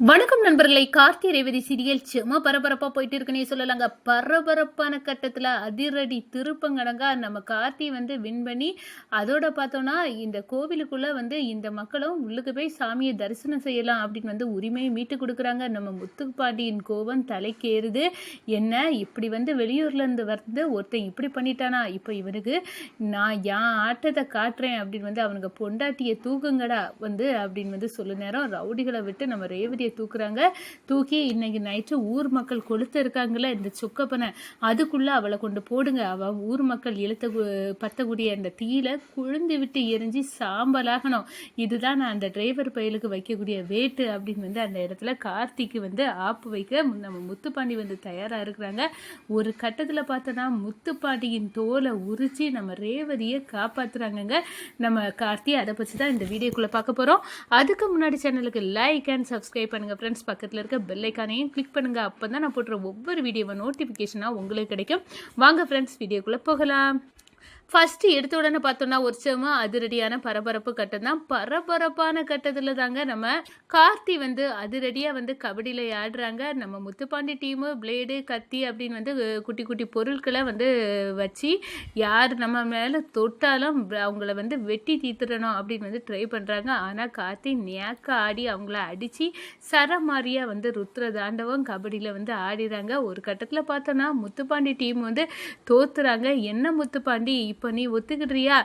வணக்கம் நண்பர்களை. கார்த்தி ரேவதி சீரியல் சும்மா பரபரப்பாக போயிட்டு இருக்குன்னே சொல்லலாங்க. பரபரப்பான கட்டத்தில் அதிரடி திருப்பங்கடங்கா நம்ம கார்த்தி வந்து வின் பண்ணி அதோட பார்த்தோன்னா இந்த கோவிலுக்குள்ளே வந்து இந்த மக்களும் உள்ளுக்கு போய் சாமியை தரிசனம் செய்யலாம் அப்படின்னு வந்து உரிமையை மீட்டு கொடுக்குறாங்க. நம்ம முத்துப்பாண்டியின் கோவம் தலைக்கேறுது. என்ன இப்படி வந்து வெளியூர்லேருந்து வந்து ஒருத்தன் இப்படி பண்ணிட்டானா? இப்போ இவனுக்கு நான் என் ஆட்டத்தை காட்டுறேன் அப்படின்னு வந்து அவனுக்கு பொண்டாட்டியை தூக்குங்கடா வந்து அப்படின்னு வந்து சொல்ல நேரம் ரவுடிகளை விட்டு நம்ம ரேவதி ரேவதியை தூக்குறாங்க. தூக்கி இன்னைக்கு நைட்டு ஊர் மக்கள் கொளுத்து இருக்காங்களே இந்த சுக்கப்பனை. அதுக்குள்ளே அவளை கொண்டு போடுங்க. அவள் ஊர் மக்கள் இழுத்த பத்தக்கூடிய அந்த தீயில குழுந்து விட்டு எரிஞ்சு சாம்பலாகணும். இதுதான் நான் அந்த டிரைவர் பயலுக்கு வைக்கக்கூடிய வேட்டு அப்படின்னு வந்து அந்த இடத்துல கார்த்திக்கு வந்து ஆப்பு வைக்க நம்ம முத்துப்பாண்டி வந்து தயாராக இருக்கிறாங்க. ஒரு கட்டத்தில் பார்த்தோன்னா முத்துப்பாண்டியின் தோலை உரிச்சு நம்ம ரேவதியை காப்பாத்துறாங்கங்க. நம்ம கார்த்தி அதை பற்றி தான் இந்த வீடியோக்குள்ளே பார்க்க போகிறோம் அதுக்கு முன்னாடி சேனலுக்கு லைக் அண்ட் சப்ஸ்கிரைப் பண்ணுங்கள் ஃப்ரெண்ட்ஸ் பக்கத்தில் இருக்க பெல்லைக்கானையும் கிளிக் பண்ணுங்கள் அப்போ தான் நான் போட்டுற ஒவ்வொரு வீடியோவை நோட்டிஃபிகேஷனாக உங்களுக்கு கிடைக்கும். வாங்க ஃப்ரெண்ட்ஸ் வீடியோக்குள்ளே போகலாம். ஃபஸ்ட்டு எடுத்த உடனே பார்த்தோன்னா ஒரு அதிரடியான பரபரப்பு கட்டம் தான். பரபரப்பான கட்டத்தில் தாங்க நம்ம கார்த்தி வந்து அதிரடியாக வந்து கபடியில் ஆடுறாங்க. நம்ம முத்துப்பாண்டி டீமு பிளேடு கத்தி அப்படின்னு வந்து குட்டி குட்டி பொருட்களை வந்து வச்சு யார் நம்ம மேலே தொட்டாலும் அவங்கள வந்து வெட்டி தீத்துறணும் அப்படின்னு வந்து ட்ரை பண்ணுறாங்க ஆனால் கார்த்தி நேக்க ஆடி அவங்கள அடித்து சரமாரியாக வந்து ருத்ர தாண்டவம் கபடியில் வந்து ஆடிறாங்க. ஒரு கட்டத்தில் பார்த்தோன்னா முத்துப்பாண்டி டீம் வந்து தோத்துறாங்க. என்ன முத்துப்பாண்டி? இப்போ நீ ஒத்துக்கிடுறியா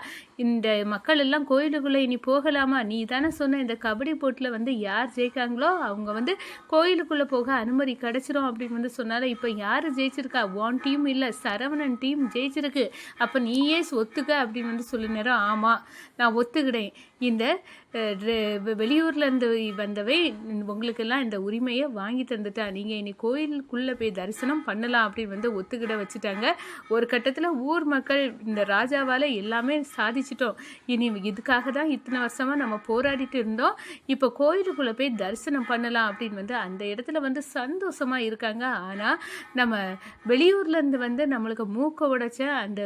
இந்த மக்கள் எல்லாம் கோயிலுக்குள்ளே இனி போகலாமா? நீ தானே சொன்ன இந்த கபடி போட்டில் வந்து யார் ஜெயிக்காங்களோ அவங்க வந்து கோயிலுக்குள்ளே போக அனுமதி கிடச்சிரும் அப்படின்னு வந்து சொன்னால இப்போ யார் ஜெயிச்சிருக்கா? உன் டீம் இல்லை சரவணன் டீம் ஜெயிச்சிருக்கு. அப்போ நீயே ஒத்துக்க அப்படின்னு வந்து சொல்ல நேரம் ஆமாம் நான் ஒத்துக்கிட்டேன் இந்த வெளியூர்லேருந்து வந்தவை உங்களுக்கெல்லாம் இந்த உரிமையை வாங்கி தந்துட்டா. நீங்கள் இனி கோயிலுக்குள்ளே போய் தரிசனம் பண்ணலாம் அப்படின்னு வந்து ஒத்துக்கிட வச்சுட்டாங்க. ஒரு கட்டத்தில் ஊர் மக்கள் இந்த ராஜாவால் எல்லாமே சாதிச்சிட்டோம். இனி இதுக்காக தான் இத்தனை வருஷமாக நம்ம போராடிட்டு இருந்தோம். இப்போ கோயிலுக்குள்ளே போய் தரிசனம் பண்ணலாம் அப்படின்னு வந்து அந்த இடத்துல வந்து சந்தோஷமாக இருக்காங்க. ஆனால் நம்ம வெளியூர்லேருந்து வந்து நம்மளுக்கு மூக்க உடைச்ச அந்த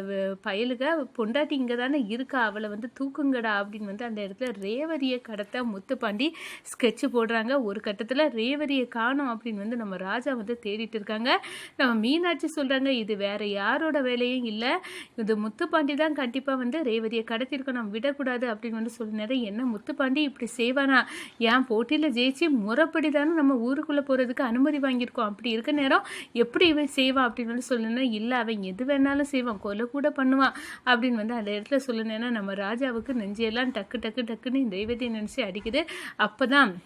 பயலுக பொண்டாட்டி இங்கே தானே இருக்கா? அவளை வந்து தூக்குங்கடா அப்படின்னு வந்து அந்த இடத்துல ரேவதியை கடத்த முத்துப்பாண்டி ஸ்கெட்சு போடுறாங்க. ஒரு கட்டத்தில் ரேவதியை காணும் அப்படின்னு வந்து நம்ம ராஜா வந்து தேடிட்டு இருக்காங்க. நம்ம மீனாட்சி சொல்கிறாங்க இது வேற யாரோட வேலையும் இல்லை. இது முத்துப்பாண்டி தான் கண்டிப்பாக வந்து ரேவதியை நம்ம விடக்கூடாது அப்படின்னு வந்து சொல்ல என்ன முத்துப்பாண்டி இப்படி செய்வானா? ஏன் போட்டியில் ஜெயிச்சு முறைப்படி தானே நம்ம ஊருக்குள்ளே போகிறதுக்கு அனுமதி வாங்கியிருக்கோம். அப்படி இருக்க நேரம் எப்படி இவன் செய்வான் அப்படின்னு வந்து சொல்லணும் இல்லை அவன் எது வேணாலும் செய்வான் கொலை கூட பண்ணுவான் அப்படின்னு வந்து அந்த இடத்துல சொல்லணும்னா நம்ம ராஜாவுக்கு நெஞ்சையெல்லாம் டக்கு டக்கு டக்குன்னு தெய்வத்தை நினச்சி அடிக்குது. அப்போ தான்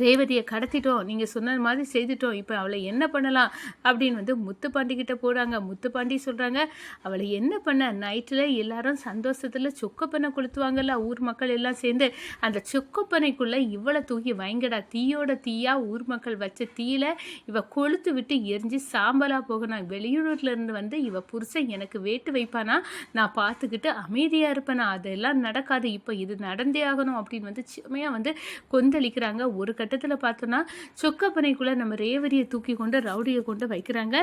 ரேவதியை கடத்திட்டோம் நீங்கள் சொன்ன மாதிரி செய்துட்டோம் இப்போ அவளை என்ன பண்ணலாம் அப்படின்னு வந்து முத்துப்பாண்டி கிட்ட போகிறாங்க முத்துப்பாண்டி சொல்கிறாங்க அவளை என்ன பண்ண? நைட்டில் எல்லாரும் சந்தோஷத்தில் சொக்கப்பனை கொளுத்துவாங்கல்ல ஊர் மக்கள் எல்லாம் சேர்ந்து. அந்த சொக்கப்பனைக்குள்ளே இவ்வளோ தூக்கி வைங்கடா தீயோட தீயாக ஊர் மக்கள் வச்ச தீயில இவ கொளுத்து விட்டு எரிஞ்சு சாம்பலாக போகணும் வெளியூர்லேருந்து வந்து இவ புருஷன் எனக்கு வேட்டு வைப்பானா? நான் பார்த்துக்கிட்டு அமைதியாக இருப்பேனா? அதெல்லாம் நடக்காது. இப்போ இது நடந்தே ஆகணும் அப்படின்னு வந்து செம்மையாக வந்து கொந்தளிக்கிறாங்க ஒரு கட்டத்தில் பார்த்தோன்னா சொக்கப்பனைக்குள்ளே நம்ம ரேவதியை தூக்கி கொண்டு ரவுடியை கொண்டு வைக்கிறாங்க.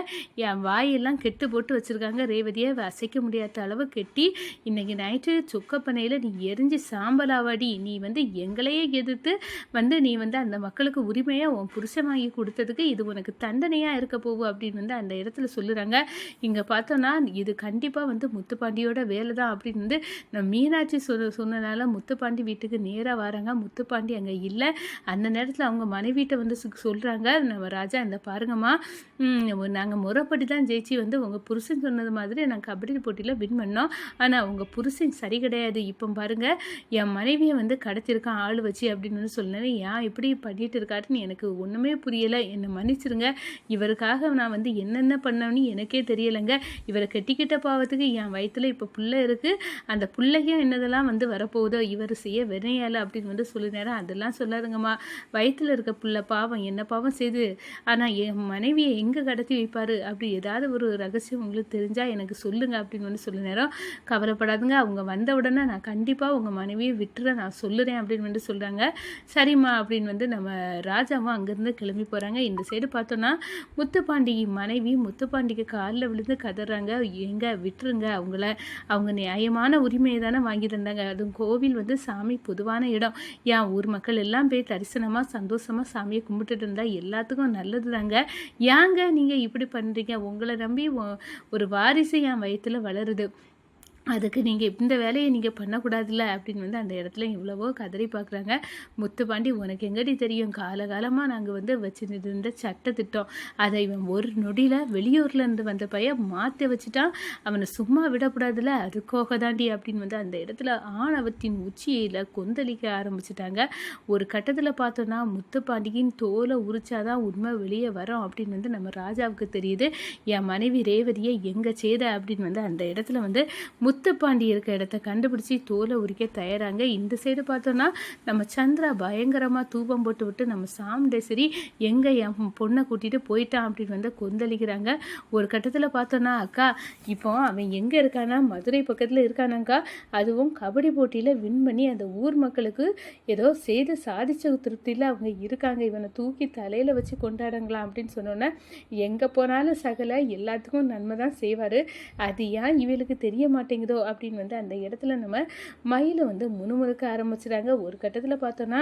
என் வாயெல்லாம் கெட்டு போட்டு வச்சுருக்காங்க. ரேவதியை அசைக்க முடியாத அளவு கெட்டி இன்றைக்கி நைட்டு சொக்கப்பனையில் நீ எரிஞ்சு சாம்பலாவாடி. நீ வந்து எங்களையே எதிர்த்து வந்து நீ வந்து அந்த மக்களுக்கு உரிமையாக உன் புருஷன் வாங்கி கொடுத்ததுக்கு இது உனக்கு தண்டனையாக இருக்க போகும் அப்படின்னு வந்து அந்த இடத்துல சொல்லுறாங்க. இங்கே பார்த்தோன்னா இது கண்டிப்பாக வந்து முத்துப்பாண்டியோட வேலை தான் அப்படின்னு வந்து நம்ம மீனாட்சி சொன்ன சொன்னனால முத்துப்பாண்டி வீட்டுக்கு நேராக வராங்க. முத்துப்பாண்டி அங்கே இல்லை. அந்த நேரத்தில் அவங்க மனைவிட்ட வந்து சொல்கிறாங்க நம்ம ராஜா இந்த பாருங்கம்மா நாங்கள் முறைப்படி தான் ஜெயிச்சு வந்து உங்கள் புருஷன் சொன்னது மாதிரி நாங்கள் கபடி போட்டியில் வின் பண்ணோம். ஆனால் உங்கள் புருஷன் சரி கிடையாது. இப்போ பாருங்கள் என் மனைவியை வந்து கடத்திருக்கான் ஆள் வச்சு அப்படின்னு வந்து சொன்னேன் ஏன் இப்படி பண்ணிட்டு இருக்காருன்னு எனக்கு ஒன்றுமே புரியலை. என்னை மன்னிச்சிருங்க. இவருக்காக நான் வந்து என்னென்ன பண்ணேன்னு எனக்கே தெரியலைங்க. இவரை கட்டிக்கிட்ட பாவத்துக்கு என் வயிற்றில் இப்போ பிள்ளை இருக்குது அந்த பிள்ளையும் என்னதெல்லாம் வந்து வரப்போகுதோ இவர் செய்ய வினையால் அப்படின்னு வந்து சொல்லி அதெல்லாம் சொல்லாதுங்கம்மா. வயிற்றில் இருக்க புள்ள பாவம் என்ன பாவம் செய்து? ஆனால் என் மனைவியை எங்கே கடத்தி வைப்பார்? அப்படி ஏதாவது ஒரு ரகசியம் உங்களுக்கு தெரிஞ்சால் எனக்கு சொல்லுங்க அப்படின்னு வந்து சொல்ல நேரம் கவலைப்படாதுங்க. அவங்க வந்த உடனே நான் கண்டிப்பாக உங்கள் மனைவியை விட்டுற நான் சொல்லுறேன் அப்படின்னு வந்து சொல்கிறாங்க சரிம்மா அப்படின்னு வந்து நம்ம ராஜாவும் அங்கேருந்து கிளம்பி போகிறாங்க இந்த சைடு பார்த்தோன்னா முத்துப்பாண்டிகை மனைவி முத்துப்பாண்டிகை காலில் விழுந்து கதறாங்க. எங்க விட்டுருங்க. அவங்கள அவங்க நியாயமான உரிமையை தானே வாங்கி தந்தாங்க அதுவும் கோவில் வந்து சாமி பொதுவான இடம். ஏன் ஊர் மக்கள் எல்லாம் போய் தரிசனமாக ஆனந்தமாக சந்தோஷமாக சாமியை கும்பிட்டுட்டு இருந்தால் எல்லாத்துக்கும் நல்லது தாங்க ஏங்க நீங்கள் இப்படி பண்ணுறீங்க உங்களை நம்பி ஒரு வாரிசு என் வயித்துல வளருது. அதுக்கு நீங்கள் இந்த வேலையை நீங்கள் பண்ணக்கூடாதுல்ல அப்படின்னு வந்து அந்த இடத்துல எவ்வளவோ கதறி பார்க்குறாங்க முத்துப்பாண்டி உனக்கு எங்கடி தெரியும்? காலகாலமாக நாங்கள் வந்து வச்சுட்டு இருந்த சட்ட திட்டம். அதை இவன் ஒரு நொடியில் வெளியூர்ல இருந்து வந்த பையன் மாற்றி வச்சுட்டான். அவனை சும்மா விடக்கூடாதுல்ல? அதுக்கோக தாண்டி அப்படின்னு வந்து அந்த இடத்துல ஆணவத்தின் உச்சியில் கொந்தளிக்க ஆரம்பிச்சிட்டாங்க. ஒரு கட்டத்தில் பார்த்தோன்னா முத்துப்பாண்டியின் தோலை உரிச்சாதான் உண்மை வெளியே வரும் அப்படின்னு வந்து நம்ம ராஜாவுக்கு தெரியுது. என் மனைவி ரேவதியை எங்கே செய்த அப்படின்னு வந்து அந்த இடத்துல வந்து முத்துப்பாண்டி இருக்க இடத்த கண்டுபிடிச்சி தோலை உரிக்க தயாராங்க. இந்த சைடு பார்த்தோன்னா நம்ம சந்திரா பயங்கரமாக தூபம் போட்டு விட்டு நம்ம சாமுண்டேஸ்வரி எங்கே என் பொண்ணை கூட்டிகிட்டு போயிட்டான் அப்படின்னு வந்து கொந்தளிக்கிறாங்க. ஒரு கட்டத்தில் பார்த்தோன்னா அக்கா இப்போ அவன் எங்கே இருக்கானா? மதுரை பக்கத்தில் இருக்கானாக்கா அதுவும் கபடி போட்டியில் வின் பண்ணி அந்த ஊர் மக்களுக்கு ஏதோ செய்து சாதிச்ச திருப்தியில் அவங்க இருக்காங்க. இவனை தூக்கி தலையில் வச்சு கொண்டாடுங்களா அப்படின்னு சொன்னோன்னே எங்கே போனாலும் சகல எல்லாத்துக்கும் நன்மை தான் செய்வார். அது ஏன் இவளுக்கு தெரிய மாட்டேங்குது? அப்படின்னு வந்து அந்த இடத்துல நம்ம மயிலை வந்து முணுமுணுக்க ஆரம்பிச்சிட்டாங்க ஒரு கட்டத்தில் பார்த்தோன்னா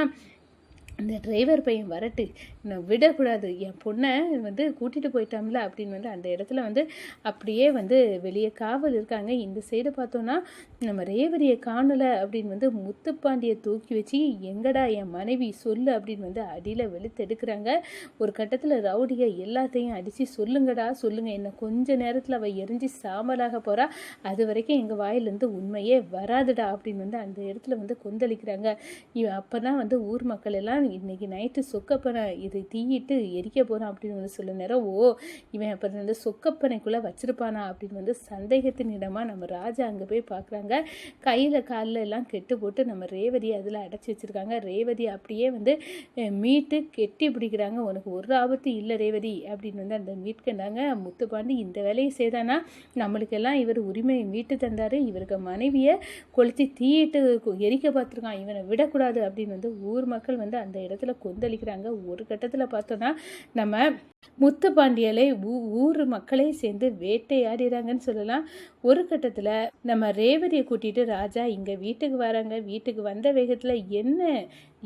இந்த டிரைவர் பையன் வரட்டு நான் விடக்கூடாது என் பொண்ணை வந்து கூட்டிகிட்டு போயிட்டாம்ல அப்படின்னு வந்து அந்த இடத்துல வந்து அப்படியே வந்து வெளியே காவல் இருக்காங்க. இந்த சைடு பார்த்தோன்னா நம்ம ரேவதியை காணலை அப்படின்னு வந்து முத்துப்பாண்டியை தூக்கி வச்சு எங்கடா என் மனைவி சொல்லு அப்படின்னு வந்து அடியில் வெளுத்தெடுக்கிறாங்க ஒரு கட்டத்தில் ரவுடியை எல்லாத்தையும் அடித்து சொல்லுங்கடா சொல்லுங்கள் என்ன கொஞ்ச நேரத்தில் அவள் எரிஞ்சு சாமலாக போகிறா அது வரைக்கும் எங்கள் வாயிலேருந்து உண்மையே வராதுடா அப்படின்னு வந்து அந்த இடத்துல வந்து கொந்தளிக்கிறாங்க. இவன் அப்போ தான் வந்து ஊர் மக்கள் எல்லாம் இன்னைக்கு நைட்டு சொக்கப்பனை இதை தீயிட்டு எரிக்க போகிறான் அப்படின்னு வந்து சொல்ல நேரம் ஓ இவன் அப்போ வந்து சொக்கப்பனைக்குள்ளே வச்சிருப்பானா அப்படின்னு வந்து சந்தேகத்தின் இடமா நம்ம ராஜா அங்கே போய் பார்க்குறாங்க கையில் காலில் எல்லாம் கெட்டு போட்டு நம்ம ரேவதி அதில் அடைச்சி வச்சிருக்காங்க. ரேவதி அப்படியே வந்து மீட்டு கெட்டி பிடிக்கிறாங்க. உனக்கு ஒரு ஆபத்து இல்லை ரேவதி அப்படின்னு வந்து அந்த மீட்கண்டாங்க முத்துப்பாண்டி இந்த வேலையை செய்தானா? நம்மளுக்கெல்லாம் இவர் உரிமையை மீட்டு தந்தார். இவருக்கு மனைவியை கொளுத்தி தீயிட்டு எரிக்க பார்த்துருக்கான். இவனை விடக்கூடாது அப்படின்னு வந்து ஊர் மக்கள் வந்து அந்த இடத்துல கொந்தளிக்கிறாங்க. ஒரு கட்டத்தில் பார்த்தோன்னா நம்ம முத்துப்பாண்டியலை ஊ ஊர் மக்களே சேர்ந்து வேட்டையாடிறாங்கன்னு சொல்லலாம். ஒரு கட்டத்தில் நம்ம ரேவதியை கூட்டிட்டு ராஜா இங்கே வீட்டுக்கு வராங்க. வீட்டுக்கு வந்த வேகத்தில் என்ன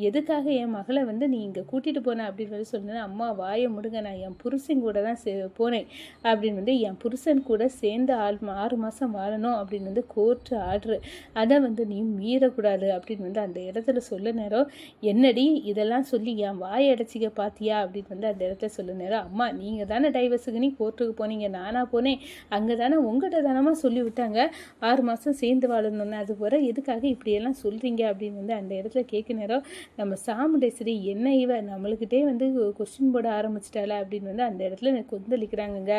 எதுக்காக என் மகளை வந்து நீ இங்கே கூட்டிகிட்டு போன? அப்படின்னு சொல்லி சொன்னேன் அம்மா வாயை முடுங்க. நான் என் புருஷன் கூட தான் சே போனேன். அப்படின்னு வந்து என் புருஷன் கூட சேர்ந்து ஆள் ஆறு மாதம் வாழணும். அப்படின்னு வந்து கோர்ட்டு ஆர்டரு அதை வந்து நீ மீறக்கூடாது. அப்படின்னு வந்து அந்த இடத்துல சொல்ல நேரம் என்னடி இதெல்லாம் சொல்லி என் வாயை அடைச்சிக்க பார்த்தியா அப்படின்னு வந்து அந்த இடத்துல சொல்ல நேரம் அம்மா நீங்கள் தானே டைவர்ஸுக்கு நீ கோர்ட்டுக்கு போனீங்க நானாக போனேன். அங்கே தானே உங்கள்கிட்ட தானமாக சொல்லி விட்டாங்க. ஆறு மாதம் சேர்ந்து வாழணும்னு. அது போகிற எதுக்காக இப்படியெல்லாம் சொல்கிறீங்க அப்படின்னு வந்து அந்த இடத்துல கேட்க நேரம் நம்ம சாமுண்டேஸ்வரி என்ன இவ? நம்மளுக்கிட்டே வந்து கொஸ்டின் போட ஆரம்பிச்சிட்டால அப்படின்னு வந்து அந்த இடத்துல எனக்கு கொந்தளிக்கிறாங்கங்க